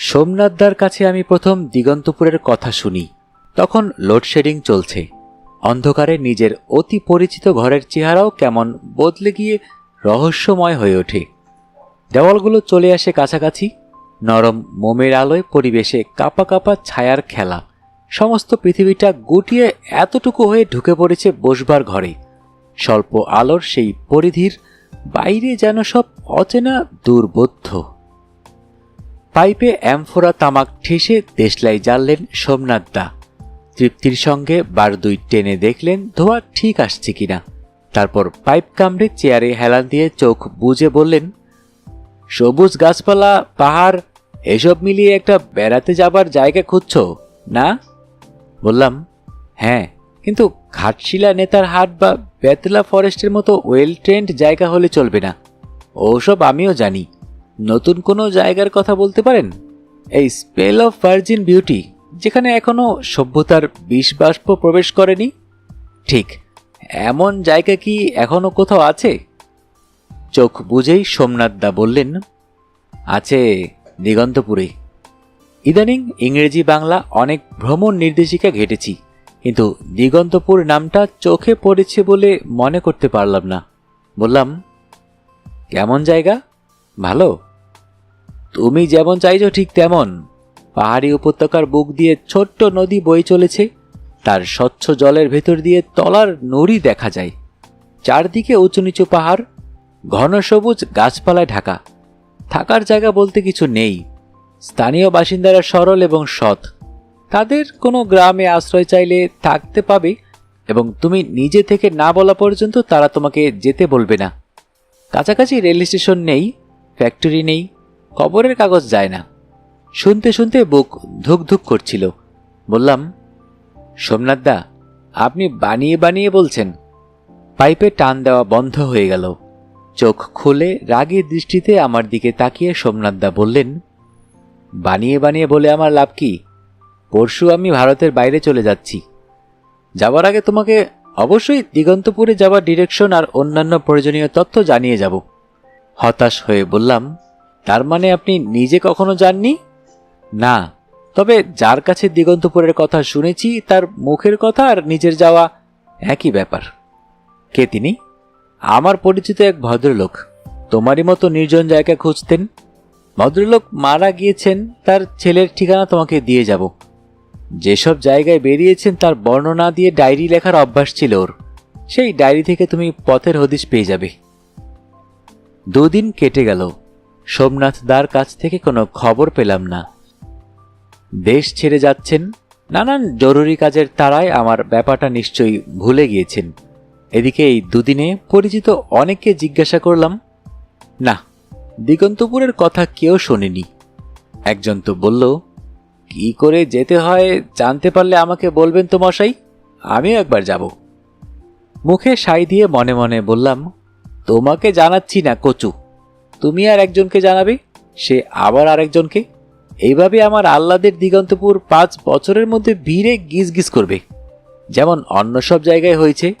সোমনাথদার কাছে আমি প্রথম দিগন্তপুরের কথা শুনি। তখন লোডশেডিং চলছে। অন্ধকারে নিজের অতি পরিচিত ঘরের চেহারাও কেমন বদলে গিয়ে রহস্যময় হয়ে ওঠে। দেওয়ালগুলো চলে আসে কাছাকাছি। নরম মোমের আলোয় পরিবেশে কাপা কাপা ছায়ার খেলা। সমস্ত পৃথিবীটা গুটিয়ে এতটুকু হয়ে ঢুকে পড়েছে বসবার ঘরে। স্বল্প আলোর সেই পরিধির বাইরে যেন সব অচেনা দুর্বোধ্য। পাইপে অ্যামফোরা তামাক ঠেসে দেশলাই জ্বাললেন সোমনাথ দা। তৃপ্তির সঙ্গে বার দুই টেনে দেখলেন ধোয়া ঠিক আসছে কিনা। তারপর পাইপ কামড়ে চেয়ারে হেলান দিয়ে চোখ বুজে বললেন, সবুজ গাছপালা, পাহাড়, এসব মিলিয়ে একটা বেড়াতে যাবার জায়গা খুঁজছ, না? বললাম হ্যাঁ কিন্তু ঘাটশিলা নেতার হাট বা বেতলা ফরেস্টের মতো ওয়েল ট্রেন্ড জায়গা হলে চলবে না। ওসব আমিও জানি। নতুন কোনো জায়গার কথা বলতে পারেন? এই স্পেল অফ ভার্জিন বিউটি, যেখানে এখনও সভ্যতার বিষ বাষ্প প্রবেশ করেনি? ঠিক, এমন জায়গা কি এখনও কোথাও আছে? চোখ বুঝেই সোমনাথ দা বললেন, আছে দিগন্তপুরে। ইদানিং ইংরেজি বাংলা অনেক ভ্রমণ নির্দেশিকা ঘেটেছি, কিন্তু দিগন্তপুর নামটা চোখে পড়েছে বলে মনে করতে পারলাম না। বললাম, কেমন জায়গা? ভালো? তুমি যেমন চাইছো ঠিক তেমন। পাহাড়ি উপত্যকার বুক দিয়ে ছোট্ট নদী বয়ে চলেছে। তার স্বচ্ছ জলের ভেতর দিয়ে তলার নড়ি দেখা যায়। চারদিকে উঁচু নিচু পাহাড়, ঘন সবুজ গাছপালায় ঢাকা। থাকার জায়গা বলতে কিছু নেই। স্থানীয় বাসিন্দারা সরল এবং সৎ। তাদের কোনো গ্রামে আশ্রয় চাইলে থাকতে পাবে এবং তুমি নিজে থেকে না বলা পর্যন্ত তারা তোমাকে যেতে বলবে না। কাছাকাছি রেল স্টেশন নেই, ফ্যাক্টরি নেই খবরের কাগজ যায় না। শুনতে শুনতে বুক ধুক ধুক করছিল। বললাম, সোমনাথ দা, আপনি বানিয়ে বানিয়ে বলছেন। পাইপে টান দেওয়া বন্ধ হয়ে গেল। চোখ খুলে রাগী দৃষ্টিতে আমার দিকে তাকিয়ে সোমনাথ দা বললেন, বানিয়ে বানিয়ে বলে আমার লাভ কি? পরশু আমি ভারতের বাইরে চলে যাচ্ছি। যাবার আগে তোমাকে অবশ্যই দিগন্তপুরে যাওয়ার ডিরেকশন আর অন্যান্য প্রয়োজনীয় তথ্য জানিয়ে যাব। হতাশ হয়ে বললাম তার মানে আপনি নিজে কখনো যাননি? না, তবে যার কাছে দিগন্তপুরের কথা শুনেছি, তার মুখের কথা আর নিজের যাওয়া একই ব্যাপার। কে তিনি? আমার পরিচিত এক ভদ্রলোক। তোমারই মতো নির্জন জায়গা খুঁজতেন। ভদ্রলোক মারা গিয়েছেন, তার ছেলের ঠিকানা তোমাকে দিয়ে যাব। যেসব জায়গায় বেরিয়েছেন, তার বর্ণনা দিয়ে ডায়েরি লেখার অভ্যাস ছিল ওর। সেই ডায়েরি থেকে তুমি পথের হদিশ পেয়ে যাবে। দুদিন কেটে গেল। সোমনাথ দার কাছ থেকে কোনো খবর পেলাম না। দেশ ছেড়ে যাচ্ছেন, নানান জরুরি কাজের তারায় আমার ব্যাপারটা নিশ্চয়ই ভুলে গিয়েছেন। এদিকে এই দুদিনে পরিচিত অনেককে জিজ্ঞাসা করলাম, না, দিগন্তপুরের কথা কেউ শোনেনি। একজন তো বলল, কি করে যেতে হয় জানতে পারলে আমাকে বলবেন তো মশাই, আমিও একবার যাব। মুখে সাই দিয়ে মনে মনে বললাম, তোমাকে জানাচ্ছি না, কচু। তুমি আর একজনকে জানাবে, সে আবার আরেকজনকে? এইভাবে আমার আহ্লাদের দিগন্তপুর পাঁচ বছরের মধ্যে ভিড়ে গিজ গিজ করবে। যেমন অন্য সব জায়গায় হয়েছে,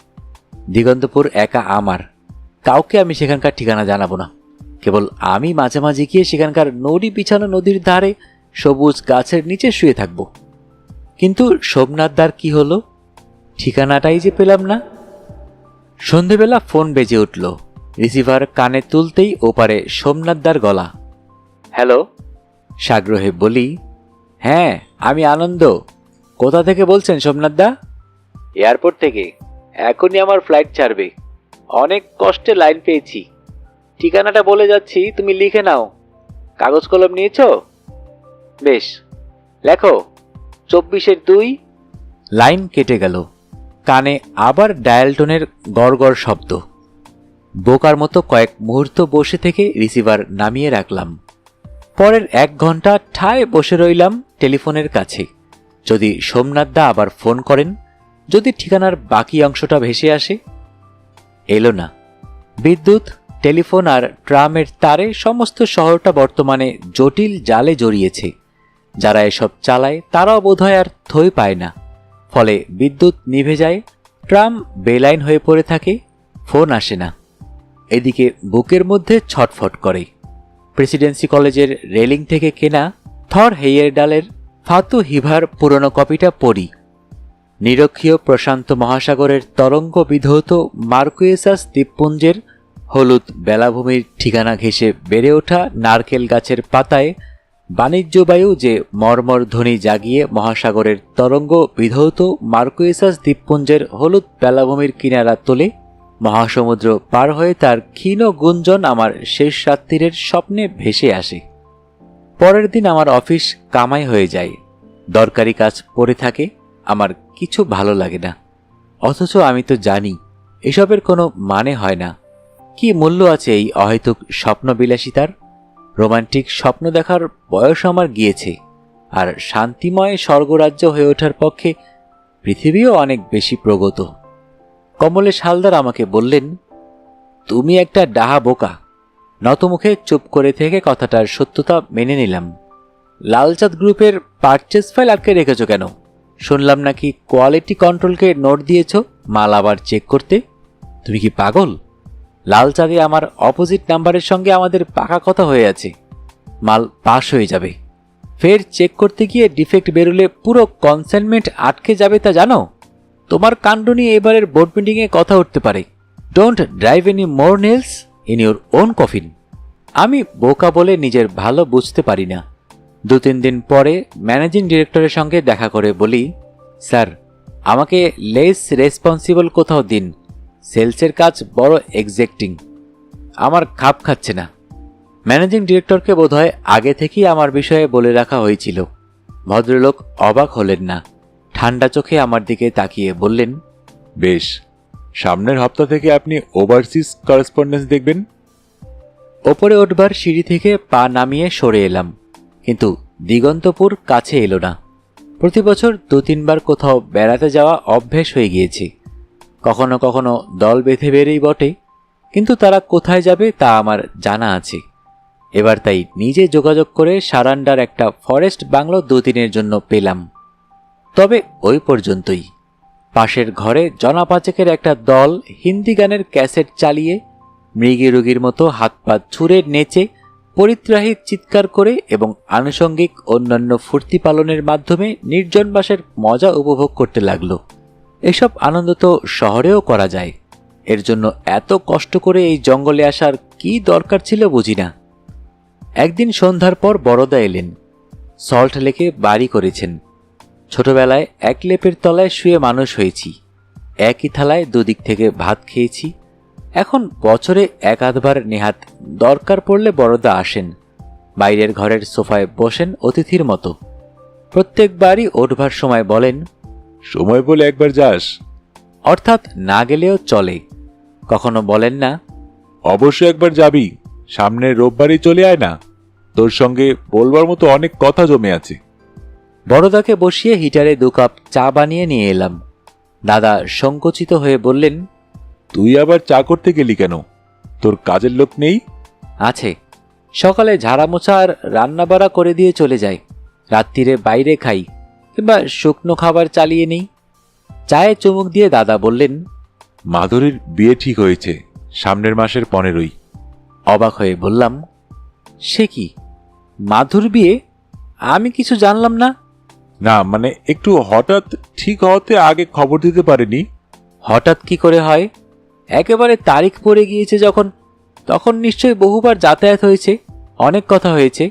দিগন্তপুর একা আমার। কাউকে আমি সেখানকার ঠিকানা জানাব না। কেবল আমি মাঝে মাঝে গিয়ে সেখানকার নড়ি বিছানো নদীর ধারে সবুজ গাছের নিচে শুয়ে থাকব। কিন্তু সোমনাথদার কি হলো? ঠিকানাটাই যে পেলাম না। সন্ধেবেলা ফোন বেজে উঠল। রিসিভার কানে তুলতেই ওপারে সোমনাথদার গলা। হ্যালো? সাগ্রহে বলি হ্যাঁ আমি আনন্দ। কোথা থেকে বলছেন সোমনাথদা? এয়ারপোর্ট থেকে। এখনই আমার ফ্লাইট ছাড়বে। অনেক কষ্টে লাইন পেয়েছি। ঠিকানাটা বলে যাচ্ছি তুমি লিখে নাও। কাগজ কলম নিয়েছো? বেশ। লেখো চব্বিশের দুই। লাইন কেটে গেল। কানে আবার ডায়াল টোনের গড়গড় শব্দ। বোকার মতো কয়েক মুহূর্ত বসে থেকে রিসিভার নামিয়ে রাখলাম। পরের এক ঘণ্টা ঠায় বসে রইলাম টেলিফোনের কাছে। যদি সোমনাথ দা আবার ফোন করেন, যদি ঠিকানার বাকি অংশটা ভেসে আসে। এলো না। বিদ্যুৎ, টেলিফোন আর ট্রামের তারে সমস্ত শহরটা বর্তমানে জটিল জালে জড়িয়েছে। যারা এসব চালায়, তারাও বোধহয় আর থই পায় না। ফলে বিদ্যুৎ নিভে যায়, ট্রাম বেলাইন হয়ে পড়ে থাকে, ফোন আসে না। এদিকে বুকের মধ্যে ছটফট করে। প্রেসিডেন্সি কলেজের রেলিং থেকে কেনা থর হেইয়ের ডালের ফাতু হিভার পুরনো কপিটা পড়ি। নিরক্ষীয় প্রশান্ত মহাসাগরের তরঙ্গ বিধৌত মার্কুয়েসাস দ্বীপপুঞ্জের হলুদ বেলাভূমির ঠিকানা ঘেঁষে বেড়ে ওঠা নারকেল গাছের পাতায় বাণিজ্যবায়ু যে মর্মর ধ্বনি জাগিয়ে মহাসাগরের তরঙ্গ বিধৌত মার্কুয়েসাস দ্বীপপুঞ্জের হলুদ বেলাভূমির কিনারা তোলে মহাসমুদ্র পার হয়ে তার ক্ষীণ গুঞ্জন আমার শেষ রাত্রিরের স্বপ্নে ভেসে আসে। পরের দিন আমার অফিস কামাই হয়ে যায়। দরকারি কাজ পড়ে থাকে, আমার কিছু ভালো লাগে না। অথচ আমি তো জানি, এসবের কোনো মানে হয় না। কি মূল্য আছে এই অহেতুক স্বপ্নবিলাসিতার? রোমান্টিক স্বপ্ন দেখার বয়স আমার গিয়েছে, আর শান্তিময় স্বর্গরাজ্য হয়ে ওঠার পক্ষে পৃথিবীও অনেক বেশি প্রগত। কমলেশ হালদার আমাকে বললেন, তুমি একটা ডাহা বোকা। নতমুখে চুপ করে থেকে কথাটার সত্যতা মেনে নিলাম। লালচাঁদ গ্রুপের পারচেস ফাইল আটকে রেখেছ কেন? শুনলাম নাকি কোয়ালিটি কন্ট্রোলকে নোট দিয়েছ মাল আবার চেক করতে? তুমি কি পাগল? লালচাঁদে আমার অপোজিট নাম্বারের সঙ্গে আমাদের পাকা কথা হয়ে আছে। মাল পাস হয়ে যাবে। ফের চেক করতে গিয়ে ডিফেক্ট বেরোলে পুরো কনসাইনমেন্ট আটকে যাবে তা জানো? তোমার কাণ্ড নিয়ে এবারের বোর্ড মিটিংয়ে কথা উঠতে পারে। Don't drive any more nails in your own coffin আমি বোকা বলে নিজের ভালো বুঝতে পারি না। দু তিন দিন পরে ম্যানেজিং ডিরেক্টরের সঙ্গে দেখা করে বলি, স্যার, আমাকে লেস রেসপন্সিবল কোথাও দিন। সেলসের কাজ বড় এক্সাক্টিং আমার খাপ খাচ্ছে না। ম্যানেজিং ডিরেক্টরকে বোধহয় আগে থেকেই আমার বিষয়ে বলে রাখা হয়েছিল। ভদ্রলোক অবাক হলেন না। ঠান্ডা চোখে আমার দিকে তাকিয়ে বললেন বেশ সামনের হপ্তা থেকে আপনি ওভারসিজ করেসপন্ডেন্স দেখবেন। ওপরে উঠবার সিঁড়ি থেকে পা নামিয়ে সরে এলাম কিন্তু দিগন্তপুর কাছে এলো না। প্রতি বছর দু তিনবার কোথাও বেড়াতে যাওয়া অভ্যেস হয়ে গিয়েছে। কখনো কখনো দল বেঁধে বেড়েই বটে কিন্তু তারা কোথায় যাবে তা আমার জানা আছে। এবার তাই নিজে যোগাযোগ করে সারান্ডার একটা ফরেস্ট বাংলো দু দিনের জন্য পেলাম। তবে ওই পর্যন্তই। পাশের ঘরে জনাপাচেকের একটা দল হিন্দি গানের ক্যাসেট চালিয়ে, মৃগী রোগীর মতো হাত পা ছুঁড়ে নেচে, পরিত্রাহী চিৎকার করে এবং আনুষঙ্গিক অন্যান্য ফুর্তি পালনের মাধ্যমে নির্জনবাসের মজা উপভোগ করতে লাগল। এসব আনন্দ তো শহরেও করা যায়। এর জন্য এত কষ্ট করে এই জঙ্গলে আসার কি দরকার ছিল বুঝি না। একদিন সন্ধ্যার পর বড়দা এলেন। সল্ট লেকে বাড়ি করেছেন। ছোটবেলায় এক লেপের তলায় শুয়ে মানুষ হয়েছি। একই থালায় দুদিক থেকে ভাত খেয়েছি। এখন বছরে এক আধবার নেহাত দরকার পড়লে বড়দা আসেন। বাইরের ঘরের সোফায় বসেন অতিথির মতো। প্রত্যেকবারই ওঠবার সময় বলেন সময় বলে একবার যাস। অর্থাৎ না গেলেও চলে। কখনো বলেন না অবশ্যই একবার যাবি। সামনের রোববারই চলে আয় না। তোর সঙ্গে বলবার মতো অনেক কথা জমে আছে। বড়দাকে বসিয়ে হিটারে দু কাপ চা বানিয়ে নিয়ে এলাম। দাদা সংকুচিত হয়ে বললেন তুই আবার চা করতে গেলি কেন? তোর কাজের লোক নেই? আছে। সকালে ঝাড়া মোছা আর রান্নাবাড়া করে দিয়ে চলে যায় রাত্রিরে বাইরে খাই কিংবা শুকনো খাবার চালিয়ে নেই। চায়ে চুমুক দিয়ে দাদা বললেন মাধুরীর বিয়ে ঠিক হয়েছে সামনের মাসের পনেরোই। অবাক হয়ে বললাম সে কি? মাধুর বিয়ে? আমি কিছু জানলাম না? না মানে একটু হঠাৎ ঠিক হওয়াতে আগে খবর দিতে পারেনি। হঠাৎ কি করে হয়? একেবারে তারিখ পড়ে গিয়েছে যখন তখন নিশ্চয়ই বহুবার যাতায়াত হয়েছে অনেক কথা হয়েছে।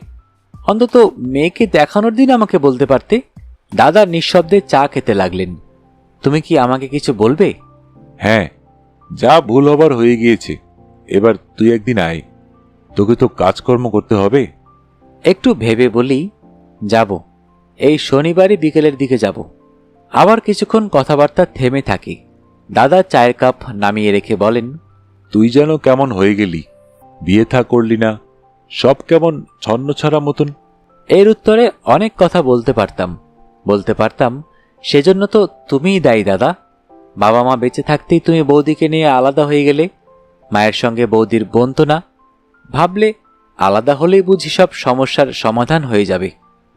অন্তত মেয়েকে দেখানোর দিন আমাকে বলতে পারতে। দাদা নিঃশব্দে চা খেতে লাগলেন। তুমি কি আমাকে কিছু বলবে? হ্যাঁ যা ভুল হবার হয়ে গিয়েছে। এবার তুই একদিন আয়। তোকে তো কাজকর্ম করতে হবে। একটু ভেবে বলি যাব। এই শনিবারই বিকেলের দিকে যাব। আবার কিছুক্ষণ কথাবার্তা থেমে থাকে। দাদা চায়ের কাপ নামিয়ে রেখে বলেন তুই যেন কেমন হয়ে গেলি বিয়ে থা করলি না সব কেমন ছন্ন ছাড়া মতন। এর উত্তরে অনেক কথা বলতে পারতাম। বলতে পারতাম সেজন্য তো তুমিই দায়ী দাদা। বাবা মা বেঁচে থাকতেই তুমি বৌদিকে নিয়ে আলাদা হয়ে গেলে মায়ের সঙ্গে বৌদির বোন তো না। ভাবলে আলাদা হলেই বুঝি সব সমস্যার সমাধান হয়ে যাবে।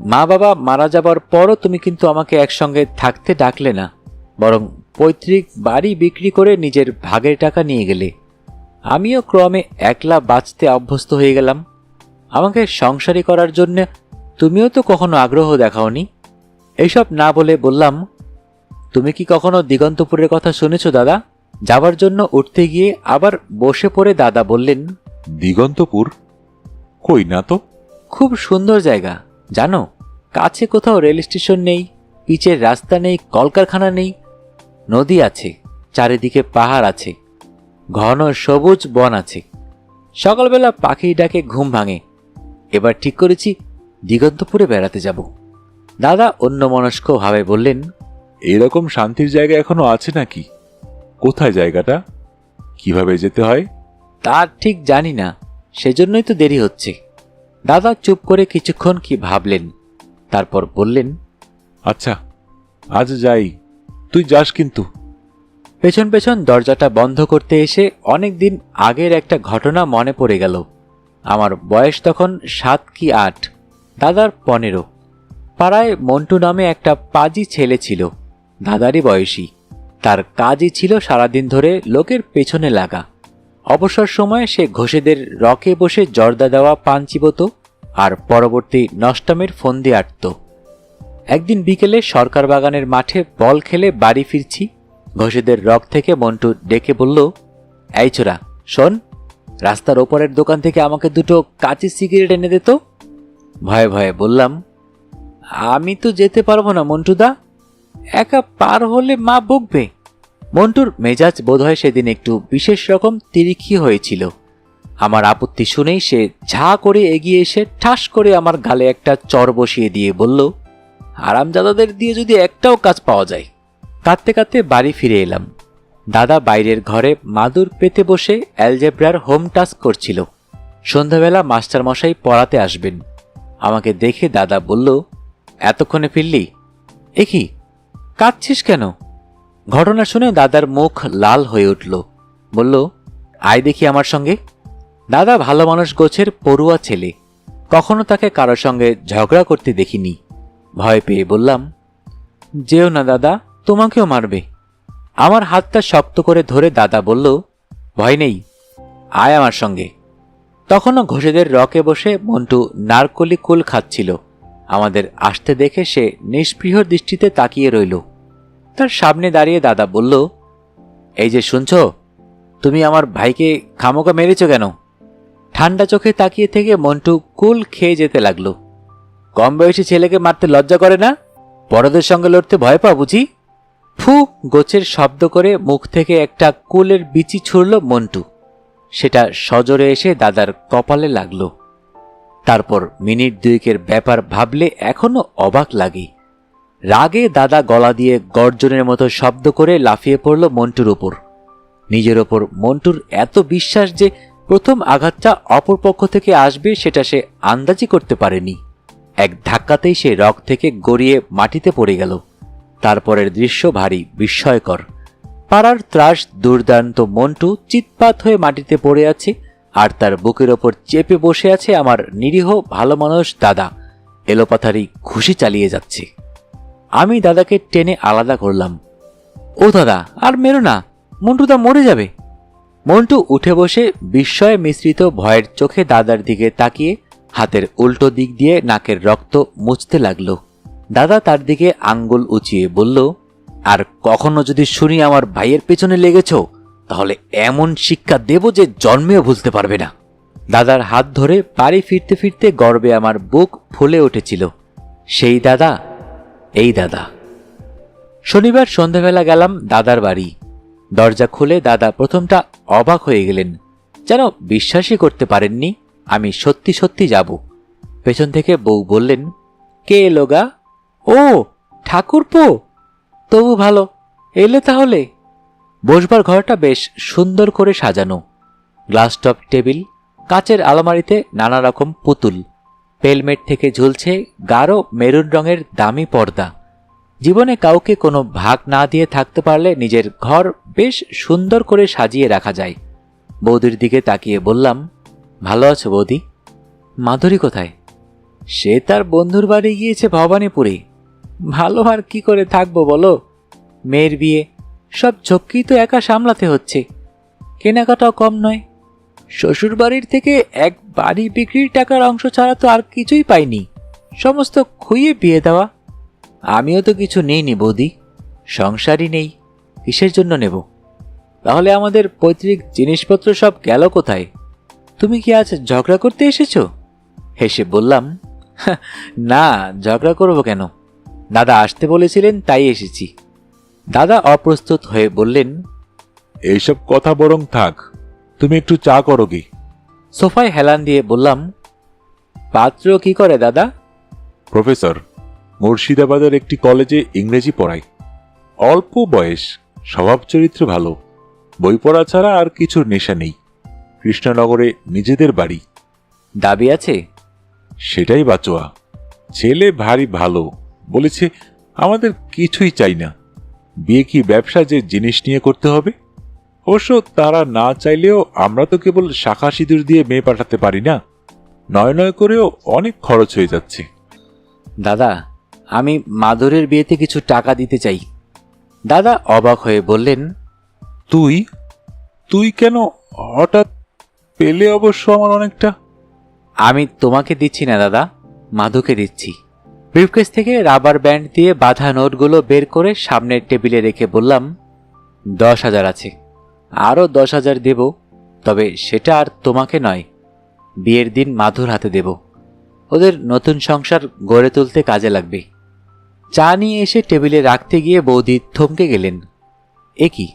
মা বাবা মারা যাবার পরও তুমি কিন্তু আমাকে একসঙ্গে থাকতে ডাকলে না বরং পৈতৃক বাড়ি বিক্রি করে নিজের ভাগের টাকা নিয়ে গেলে। আমিও ক্রমে একলা বাঁচতে অভ্যস্ত হয়ে গেলাম। আমাকে সংসারী করার জন্য তুমিও তো কখনো আগ্রহ দেখাওনি। এইসব না বলে বললাম তুমি কি কখনো দিগন্তপুরের কথা শুনেছো দাদা? যাবার জন্য উঠতে গিয়ে আবার বসে পড়ে দাদা বললেন দিগন্তপুর? কই না তো? খুব সুন্দর জায়গা। জানো কাছে কোথাও রেল স্টেশন নেই পিচের রাস্তা নেই কলকারখানা নেই নদী আছে চারিদিকে পাহাড় আছে ঘন সবুজ বন আছে। সকালবেলা পাখি ডাকে ঘুম ভাঙে। এবার ঠিক করেছি দিগন্তপুরে বেড়াতে যাব। দাদা অন্যমনস্ক ভাবে বললেন এরকম শান্তির জায়গা এখনও আছে নাকি? কোথায় জায়গাটা? কীভাবে যেতে হয়? তা ঠিক জানি না সেজন্যই তো দেরি হচ্ছে। দাদা চুপ করে কিছুক্ষণ কি ভাবলেন? তারপর বললেন আচ্ছা আজ যাই। তুই যাস কিন্তু। পেছন পেছন দরজাটা বন্ধ করতে এসে অনেক দিন আগের একটা ঘটনা মনে পড়ে গেল। আমার বয়স তখন সাত কি আট দাদার পনেরো। পাড়ায় মন্টু নামে একটা পাজি ছেলে ছিল দাদারই বয়সী। তার কাজই ছিল সারাদিন ধরে লোকের পেছনে লাগা। অবসর সময়ে সে ঘোষেদের রকে বসে জর্দা দেওয়া পান চিবোত আর পরবর্তী নষ্টামের ফন্দি আটত। একদিন বিকেলে সরকার বাগানের মাঠে বল খেলে বাড়ি ফিরছি। ঘোষেদের রক থেকে মন্টু ডেকে বলল, এই শোন, রাস্তার ওপরের দোকান থেকে আমাকে দুটো কাঁচি সিগারেট এনে দে তো। ভয়ে ভয়ে বললাম, আমি তো যেতে পারব না মন্টুদা, একা পার হলে মা বকবে। মন্টুর মেজাজ বোধহয় সেদিন একটু বিশেষ রকম তিরিক্ষি হয়েছিল। আমার আপত্তি শুনেই সে ঝা করে এগিয়ে এসে ঠাস করে আমার গালে একটা চর বসিয়ে দিয়ে বলল আরামজাদাদের দিয়ে যদি একটাও কাজ পাওয়া যায়। কাঁদতে কাঁদতে বাড়ি ফিরে এলাম। দাদা বাইরের ঘরে মাদুর পেতে বসে অ্যালজেব্রার হোম টাস্ক করছিল। সন্ধ্যাবেলা মাস্টারমশাই পড়াতে আসবেন। আমাকে দেখে দাদা বলল, এতক্ষণে ফিরলি? এ কি? কাঁদছিস কেন? ঘটনা শুনে দাদার মুখ লাল হয়ে উঠল। বলল, আয় দেখি আমার সঙ্গে। দাদা ভালো মানুষ গোছের পড়ুয়া ছেলে। কখনো তাকে কারোর সঙ্গে ঝগড়া করতে দেখিনি। ভয় পেয়ে বললাম, যেও না দাদা, তোমাকেও মারবে। আমার হাতটা শক্ত করে ধরে দাদা বলল, ভয় নেই, আয় আমার সঙ্গে। তখনও ঘোষেদের রকে বসে মন্টু নারকলি কুল খাচ্ছিল। আমাদের আসতে দেখে সে নিষ্পৃহ দৃষ্টিতে তাকিয়ে রইল। তার সামনে দাঁড়িয়ে দাদা বলল, এই যে শুনছ, তুমি আমার ভাইকে খামোকা মেরেছ কেন? ঠান্ডা চোখে তাকিয়ে থেকে মন্টু কুল খেয়ে যেতে লাগল। কম বয়সী ছেলেকে মারতে লজ্জা করে না? বড়দের সঙ্গে লড়তে ভয় পা বুঝি? ফু, গোছের শব্দ করে মুখ থেকে একটা কুলের বিচি ছুড়ল মন্টু। সেটা সজোরে এসে দাদার কপালে লাগল। তারপর মিনিট দুয়েকের ব্যাপার ভাবলে এখনও অবাক লাগে। রাগে দাদা গলা দিয়ে গর্জনের মতো শব্দ করে লাফিয়ে পড়ল মন্টুর ওপর নিজের ওপর মন্টুর এত বিশ্বাস যে প্রথম আঘাতটা অপর পক্ষ থেকে আসবে সেটা সে আন্দাজি করতে পারেনি। এক ধাক্কাতেই সে রক থেকে গড়িয়ে মাটিতে পড়ে গেল। তারপরের দৃশ্য ভারী বিস্ময়কর। পাড়ার ত্রাস দুর্দান্ত মন্টু চিৎপাত হয়ে মাটিতে পড়ে আছে আর তার বুকের ওপর চেপে বসে আছে আমার নিরীহ ভালো মানুষ দাদা। এলোপাথারি খুশি চালিয়ে যাচ্ছে। আমি দাদাকে টেনে আলাদা করলাম। ও দাদা, আর মেরো না মন্টুদা মরে যাবে। মন্টু উঠে বসে বিস্ময়ে মিশ্রিত ভয়ের চোখে দাদার দিকে তাকিয়ে হাতের উল্টো দিক দিয়ে নাকের রক্ত মুছতে লাগল। দাদা তার দিকে আঙ্গুল উঁচিয়ে বলল, আর কখনো যদি শুনি আমার ভাইয়ের পেছনে লেগেছ, তাহলে এমন শিক্ষা দেব যে জন্মেও বুঝতে পারবে না। দাদার হাত ধরে বাড়ি ফিরতে ফিরতে গর্বে আমার বুক ফুলে উঠেছিল। সেই দাদা এই দাদা। শনিবার সন্ধ্যাবেলা গেলাম দাদার বাড়ি। দরজা খুলে দাদা প্রথমটা অবাক হয়ে গেলেন। যেন বিশ্বাসই করতে পারেননি, আমি সত্যি সত্যি যাব। পেছন থেকে বউ বললেন, কে এলো গা? ও, ঠাকুরপো। তবু ভালো, এলে তাহলে? বসবার ঘরটা বেশ সুন্দর করে সাজানো। গ্লাস টপ, টেবিল, কাচের আলমারিতে নানা রকম পুতুল। পেলমেট থেকে ঝুলছে গাঢ় মেরুন রঙের দামি পর্দা। জীবনে কাউকে কোনো ভাগ না দিয়ে থাকতে পারলে নিজের ঘর বেশ সুন্দর করে সাজিয়ে রাখা যায়। বৌদির দিকে তাকিয়ে বললাম, ভালো আছো বৌদি? মাধুরী কোথায়? সে তার বন্ধুর বাড়ি গিয়েছে ভবানীপুরে। ভালো আর কি করে থাকব বলো? মেয়ের বিয়ে, সব ঝক্কি তো একা সামলাতে হচ্ছে। কেনাকাটাও কম নয়। শ্বশুর বাড়ির থেকে এক বাড়ি বিক্রির টাকার অংশ ছাড়া তো আর কিছুই পাইনি। সমস্ত খুইয়ে বিয়ে দেওয়া। আমিও তো কিছু নেইনি বৌদি। সংসারই নেই। কিসের জন্য নেব? তাহলে আমাদের পৈতৃক জিনিসপত্র সব গেল কোথায়? তুমি কি আজ ঝগড়া করতে এসেছ? হেসে বললাম "হা, না ঝগড়া করব কেন? দাদা আসতে বলেছিলেন তাই এসেছি। দাদা অপ্রস্তুত হয়ে বললেন এইসব কথা বরং থাক। তুমি একটু চা করো কি সোফায় হেলান দিয়ে বললাম পাত্র কি করে দাদা? প্রফেসর মুর্শিদাবাদের একটি কলেজে ইংরেজি পড়ায় অল্প বয়স স্বভাব চরিত্র ভালো। বই পড়া ছাড়া আর কিছুর নেশা নেই। কৃষ্ণনগরে নিজেদের বাড়ি। দাবি আছে? সেটাই বাচোয়া। ছেলে ভারী ভালো বলেছে আমাদের কিছুই চাই না। বিয়ে কি ব্যবসা যে জিনিস নিয়ে করতে হবে? অবশ্য তারা না চাইলেও আমরা তো কেবল শাখা সিঁদুর দিয়ে মেয়ে পাঠাতে পারি না। নয় নয় করেও অনেক খরচ হয়ে যাচ্ছে। দাদা আমি মাধুরের বিয়েতে কিছু টাকা দিতে চাই। দাদা অবাক হয়ে বললেন তুই? তুই কেন? হঠাৎ পেলে অবশ্য আমার অনেকটা। আমি তোমাকে দিচ্ছি না দাদা মাধুকে দিচ্ছি। ব্রিফকেস থেকে রাবার ব্যান্ড দিয়ে বাঁধা নোটগুলো বের করে সামনের টেবিলে রেখে বললাম দশ হাজার আছে। আরও দশ হাজার দেব তবে সেটা আর তোমাকে নয়। বিয়ের দিন মাধুর হাতে দেব। ওদের নতুন সংসার গড়ে তুলতে কাজে লাগবে। চা নিয়ে এসে টেবিলে রাখতে গিয়ে বৌদি থমকে গেলেন। এ কি?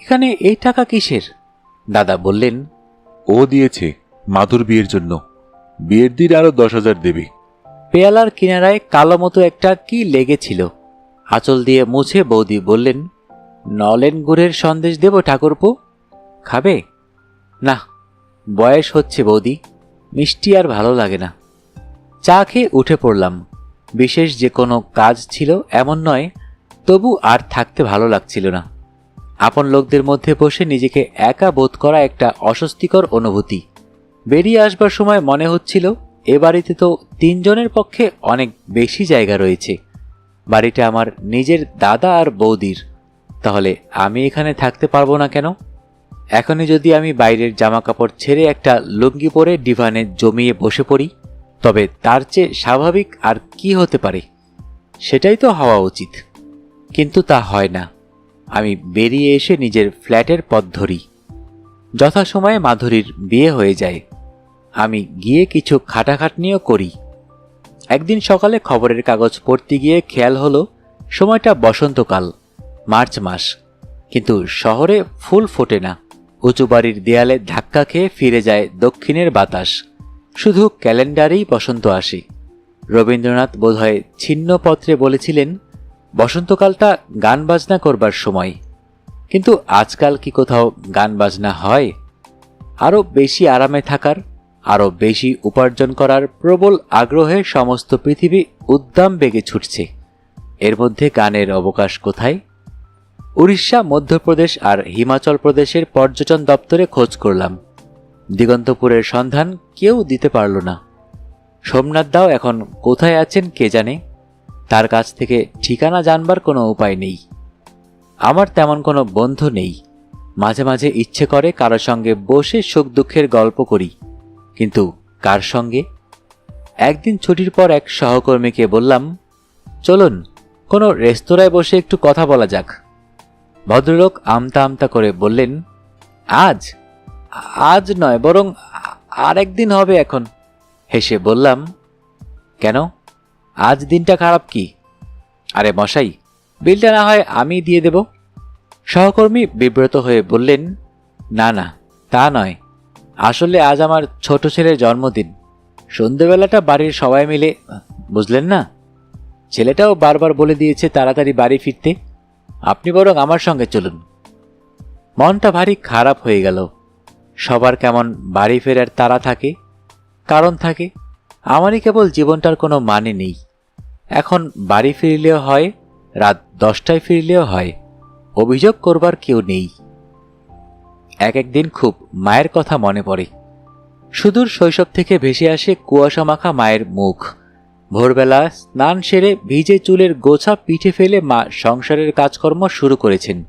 এখানে এই টাকা কিসের? দাদা বললেন ও দিয়েছে মাধুর বিয়ের জন্য। বিয়ের দিন আরও দশ হাজার দেবে। পেয়ালার কিনারায় কালো মতো একটা কি লেগেছিল? আঁচল দিয়ে মুছে বৌদি বললেন নলেন গুড়ের সন্দেশ দেব ঠাকুরপু? খাবে? না, বয়স হচ্ছে বৌদি, মিষ্টি আর ভালো লাগে না। চা খেয়ে উঠে পড়লাম। বিশেষ যে কোনো কাজ ছিল এমন নয়, তবু আর থাকতে ভালো লাগছিল না। আপন লোকদের মধ্যে বসে নিজেকে একা বোধ করা একটা অস্বস্তিকর অনুভূতি। বেরিয়ে আসবার সময় মনে হচ্ছিল, এ বাড়িতে তো তিনজনের পক্ষে অনেক বেশি জায়গা রয়েছে। বাড়িটা আমার নিজের দাদা আর বৌদির। তাহলে আমি এখানে থাকতে পারব না কেন? এখনই যদি আমি বাইরের জামা কাপড় ছেড়ে একটা লুঙ্গি পরে ডিভানে জমিয়ে বসে পড়ি, তবে তার চেয়ে স্বাভাবিক আর কি হতে পারে? সেটাই তো হওয়া উচিত। কিন্তু তা হয় না। আমি বেরিয়ে এসে নিজের ফ্ল্যাটের পথ ধরি। যথাসময়ে মাধুরীর বিয়ে হয়ে যায়। আমি গিয়ে কিছু খাটাখাটনিও করি। একদিন সকালে খবরের কাগজ পড়তে গিয়ে খেয়াল হলো, সময়টা বসন্তকাল। মার্চ মাস। কিন্তু শহরে ফুল ফোটে না। উঁচু বাড়ির দেয়ালে ধাক্কা খেয়ে ফিরে যায় দক্ষিণের বাতাস। শুধু ক্যালেন্ডারেই বসন্ত আসে। রবীন্দ্রনাথ বোধহয় ছিন্ন পত্রে বলেছিলেন, বসন্তকালটা গান বাজনা করবার সময়। কিন্তু আজকাল কি কোথাও গান বাজনা হয়? আরও বেশি আরামে থাকার, আরও বেশি উপার্জন করার প্রবল আগ্রহে সমস্ত পৃথিবী উদ্দাম বেগে ছুটছে। এর মধ্যে গানের অবকাশ কোথায়? উড়িষ্যা, মধ্যপ্রদেশ আর হিমাচল প্রদেশের পর্যটন দপ্তরে খোঁজ করলাম। দিগন্তপুরের সন্ধান কেউ দিতে পারল না। সোমনাথ দাও এখন কোথায় আছেন কে জানে? তার কাছ থেকে ঠিকানা জানবার কোনো উপায় নেই। আমার তেমন কোনো বন্ধু নেই। মাঝে মাঝে ইচ্ছে করে কারও সঙ্গে বসে সুখ দুঃখের গল্প করি। কিন্তু কার সঙ্গে? একদিন ছুটির পর এক সহকর্মীকে বললাম, চলুন, কোনো রেস্তোরাঁয় বসে একটু কথা বলা যাক। ভদ্রলোক আমতা আমতা করে বললেন, আজ আজ নয়, বরং আর একদিন হবে এখন। হেসে বললাম, কেন? আজ দিনটা খারাপ কি? আরে মশাই, বিলটা না হয় আমি দিয়ে দেব? সহকর্মী বিব্রত হয়ে বললেন, না না, তা নয়। আসলে আজ আমার ছোট ছেলের জন্মদিন। সন্ধেবেলাটা বাড়ির সবাই মিলে, বুঝলেন না? ছেলেটাও বারবার বলে দিয়েছে তাড়াতাড়ি বাড়ি ফিরতে। আপনি বরং আমার সঙ্গে চলুন। মনটা ভারী খারাপ হয়ে গেল। সবার কেমন বাড়ি ফেরার তারা থাকে, কারণ থাকে, আমারই কেবল জীবনটার কোনো মানে নেই। এখন বাড়ি ফিরলেও হয়, রাত দশটায় ফিরলেও হয়, অভিযোগ করবার কেউ নেই। এক একদিন খুব মায়ের কথা মনে পড়ে। সুদূর শৈশব থেকে ভেসে আসে কুয়াশা মাখা মায়ের মুখ। ভোরবেলা স্নান সেরে ভিজে চুলের গোছা পিঠে ফেলে মা সংসারের কাজকর্ম শুরু করেছেন।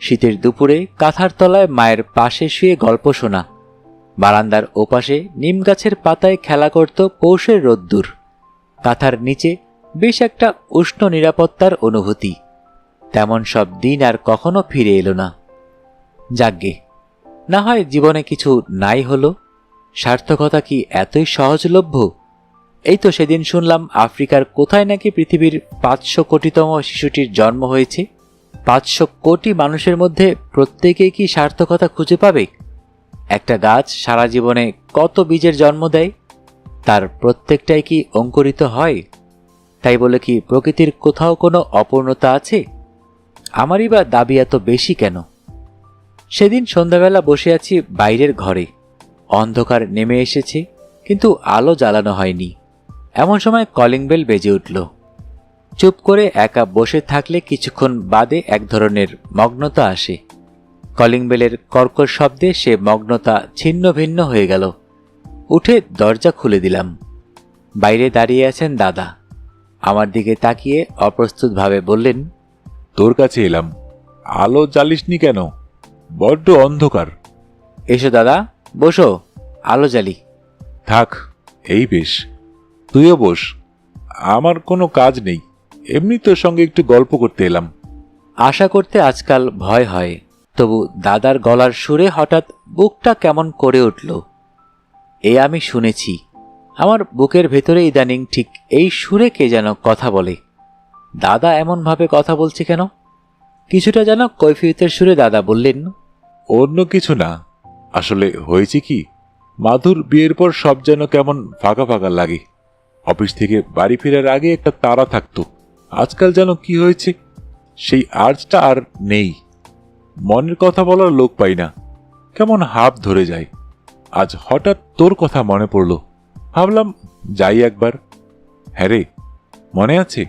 শীতের দুপুরে কাঁথার তলায় মায়ের পাশে শুয়ে গল্প শোনা। বারান্দার ওপাশে নিম গাছের পাতায় খেলা করত পৌষের রোদ্দুর। কাঁথার নিচে বেশ একটা উষ্ণ নিরাপত্তার অনুভূতি। তেমন সব দিন আর কখনো ফিরে এলো না। যাগ্গে না হয় জীবনে কিছু নাই হলো? সার্থকতা কি এতই সহজলভ্য? এই তো সেদিন শুনলাম আফ্রিকার কোথায় নাকি পৃথিবীর পাঁচশো কোটিতম শিশুটির জন্ম হয়েছে। পাঁচশো কোটি মানুষের মধ্যে প্রত্যেকেই কি সার্থকতা খুঁজে পাবে? একটা গাছ সারা জীবনে কত বীজের জন্ম দেয়? তার প্রত্যেকটাই কি অঙ্কুরিত হয়? তাই বলে কি প্রকৃতির কোথাও কোনো অপূর্ণতা আছে? আমারই বা দাবি এত বেশি কেন? সেদিন সন্ধ্যাবেলা বসে আছি বাইরের ঘরে। অন্ধকার নেমে এসেছে, কিন্তু আলো জ্বালানো হয়নি। এমন সময় কলিং বেল বেজে উঠল। চুপ করে একা বসে থাকলে কিছুক্ষণ বাদে এক ধরনের মগ্নতা আসে। কলিং বেলের কর্কর শব্দে সে মগ্নতা ছিন্ন ভিন্ন হয়ে গেল। উঠে দরজা খুলে দিলাম। বাইরে দাঁড়িয়ে আছেন দাদা। আমার দিকে তাকিয়ে অপ্রস্তুতভাবে বললেন তোর কাছে এলাম। আলো জ্বালিসনি কেন? বড্ড অন্ধকার। এসো দাদা বসো। আলো জ্বালি। থাক এই বেশ। তুইও বস। আমার কোনো কাজ নেই। এমনি তোর সঙ্গে একটু গল্প করতে এলাম। আশা করতে আজকাল ভয় হয়। তবু দাদার গলার সুরে হঠাৎ বুকটা কেমন করে উঠল। এ আমি শুনেছি। আমার বুকের ভেতরে ইদানিং ঠিক এই সুরে কে যেন কথা বলে। দাদা এমনভাবে কথা বলছে কেন? কিছুটা যেন কৈফিয়তের সুরে দাদা বললেন অন্য কিছু না। আসলে হয়েছে কি? মাধুর বিয়ের পর সব যেন কেমন ফাঁকা ফাঁকা লাগে। অফিস থেকে বাড়ি ফেরার আগে একটা তারা থাকতো। আজকাল যেন কি হয়েছে সেই আর্জটা আর নেই। মনের কথা বলার লোক পাই না। কেমন হাফ ধরে যায়। আজ হঠাৎ তোর কথা মনে পড়ল। ভাবলাম যাই একবার। হ্যাঁ রে মনে আছে?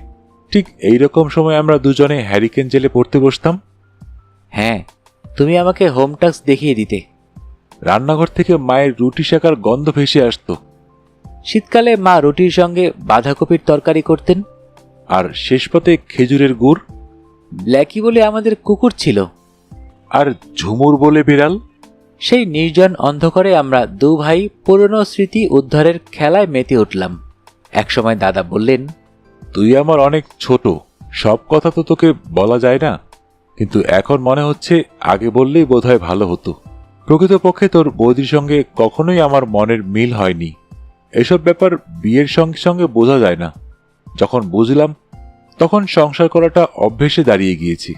ঠিক এই রকম সময় আমরা দুজনে হ্যারিকেন জেলে পড়তে বসতাম। হ্যাঁ তুমি আমাকে হোম টাস্ক দেখিয়ে দিতে। রান্নাঘর থেকে মায়ের রুটি শাকার গন্ধ ভেসে আসতো। শীতকালে মা রুটির সঙ্গে বাঁধাকপির তরকারি করতেন। আর শেষ পথে খেজুরের গুড়। ব্ল্যাকি বলে আমাদের কুকুর ছিল। আর ঝুমুর বলে বিড়াল। সেই নির্জন অন্ধকারে আমরা দু ভাই পুরনো স্মৃতি উদ্ধারের খেলায় মেতে উঠলাম। একসময় দাদা বললেন তুই আমার অনেক ছোট সব কথা তো তোকে বলা যায় না। কিন্তু এখন মনে হচ্ছে আগে বললেই বোধহয় ভালো হতো। প্রকৃতপক্ষে তোর বৌদির সঙ্গে কখনোই আমার মনের মিল হয়নি। এসব ব্যাপার বিয়ের সঙ্গে সঙ্গে বোঝা যায় না। যখন বুঝলাম, তখন সংসার করাটা অভ্যেসে দাঁড়িয়ে গিয়েছি।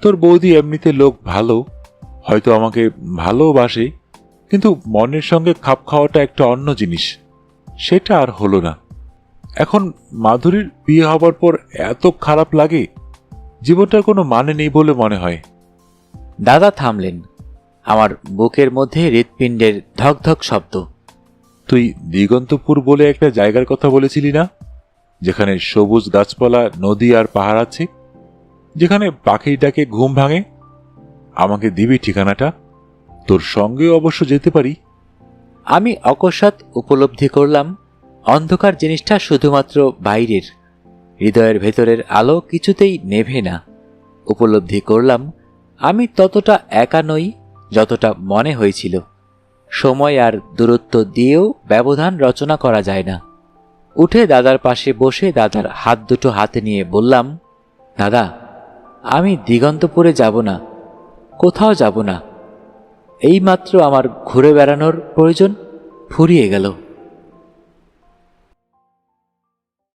তোর বৌদি এমনিতে লোক ভালো, হয়তো আমাকে ভালোবাসে, কিন্তু মনের সঙ্গে খাপ খাওয়াটা একটা অন্য জিনিস। সেটা আর হলো না। এখন মাধুরীর বিয়ে হবার পর এত খারাপ লাগে, জীবনটার কোনো মানে নেই বলে মনে হয়। দাদা থামলেন। আমার বুকের মধ্যে হৃৎপিণ্ডের ধকধক শব্দ। তুই দিগন্তপুর বলে একটা জায়গার কথা বলেছিলি না? যেখানে সবুজ গাছপালা, নদী আর পাহাড় আছে? যেখানে পাখির ডাকে ঘুম ভাঙে? আমাকে দিবি ঠিকানাটা? তোর সঙ্গে অবশ্য যেতে পারি। আমি অকস্মাৎ উপলব্ধি করলাম, অন্ধকার জিনিসটা শুধুমাত্র বাইরের। হৃদয়ের ভেতরের আলো কিছুতেই নেভে না। উপলব্ধি করলাম, আমি ততটা একা নই, যতটা মনে হয়েছিল। সময় আর দূরত্ব দিয়েও ব্যবধান রচনা করা যায় না। উঠে দাদার পাশে বসে দাদার হাত দুটো হাতে নিয়ে বললাম, দাদা, আমি দিগন্তপুরে যাব না, কোথাও যাব না। এইমাত্র আমার ঘুরে বেড়ানোর প্রয়োজন ফুরিয়ে গেল।